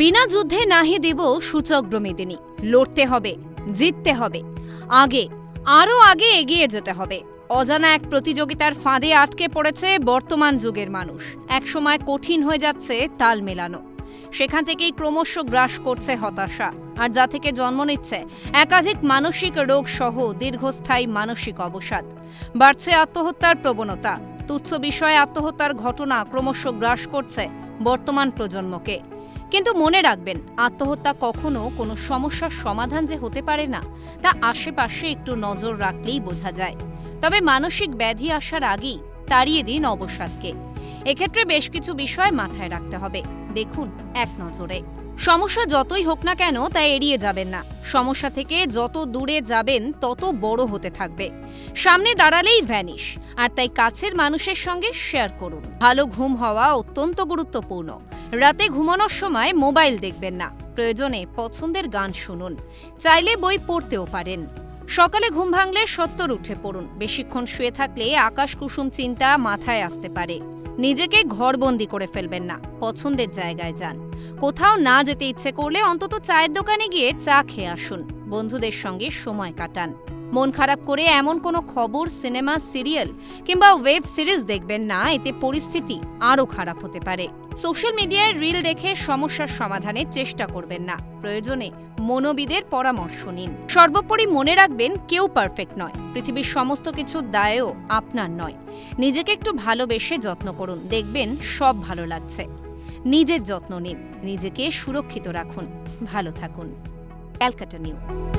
বিনা যুদ্ধে নাহি দেব সূচগ্র মেদিনী লড়তে হবে, জিততে হবে। আগে, আরও আগে এগিয়ে যেতে হবে। অজানা এক প্রতিযোগিতার ফাঁদে আটকে পড়েছে বর্তমান যুগের মানুষ। একসময় কঠিন হয়ে যাচ্ছে তাল মেলানো। সেখান থেকেই ক্রমশ গ্রাস করছে হতাশা, আর যা থেকে জন্ম নিচ্ছে একাধিক মানসিক রোগ সহ দীর্ঘস্থায়ী মানসিক অবসাদ। বাড়ছে আত্মহত্যার প্রবণতা তুচ্ছ বিষয়ে আত্মহত্যার ঘটনা ক্রমশ গ্রাস করছে বর্তমান প্রজন্মকে। কিন্তু মনে রাখবেন, আত্মহত্যা কখনো কোনো সমস্যার সমাধান যে হতে পারে না, তা আশেপাশে একটু নজর রাখলেই বোঝা যায়। তবে মানসিক ব্যাধি আসার আগেই তাড়িয়ে দিন অবসাদকে। এক্ষেত্রে বেশ কিছু বিষয় মাথায় রাখতে হবে। দেখুন এক নজরে। সমস্যা যতই হোক না কেন তা এড়িয়ে যাবেন না। সমস্যা থেকে যত দূরে যাবেন, তত বড় হতে থাকবে। সামনে দাঁড়ালেই ভ্যানিশ আর তাই কাছের মানুষের সঙ্গে শেয়ার করুন। ভালো ঘুম হওয়া অত্যন্ত গুরুত্বপূর্ণ। রাতে ঘুমানোর সময় মোবাইল দেখবেন না। প্রয়োজনে পছন্দের গান শুনুন। চাইলে বই পড়তেও পারেন। সকালে ঘুম ভাঙলে সত্তর উঠে পড়ুন। বেশিক্ষণ শুয়ে থাকলে আকাশ কুসুম চিন্তা মাথায় আসতে পারে। নিজেকে ঘরবন্দি করে ফেলবেন না। পছন্দের জায়গায় যান। কোথাও না যেতে ইচ্ছে করলে অন্তত চায়ের দোকানে গিয়ে চা খেয়ে আসুন। বন্ধুদের সঙ্গে সময় কাটান। মন খারাপ করে এমন কোনো খবর, সিনেমা, সিরিয়াল কিংবা ওয়েব সিরিজ দেখবেন না, এতে পরিস্থিতি আরও খারাপ হতে পারে। সোশ্যাল মিডিয়ায় রিল দেখে সমস্যার সমাধানের চেষ্টা করবেন না। প্রয়োজনে মনোবিদের পরামর্শ নিন। সর্বোপরি মনে রাখবেন কেউ পারফেক্ট নয়। পৃথিবীর সমস্ত কিছুর দায়ও আপনার নয়। নিজেকে একটু ভালোবেসে যত্ন করুন। দেখবেন সব ভালো লাগছে। নিজের যত্ন নিন। নিজেকে সুরক্ষিত রাখুন। ভালো থাকুন। Calcutta news.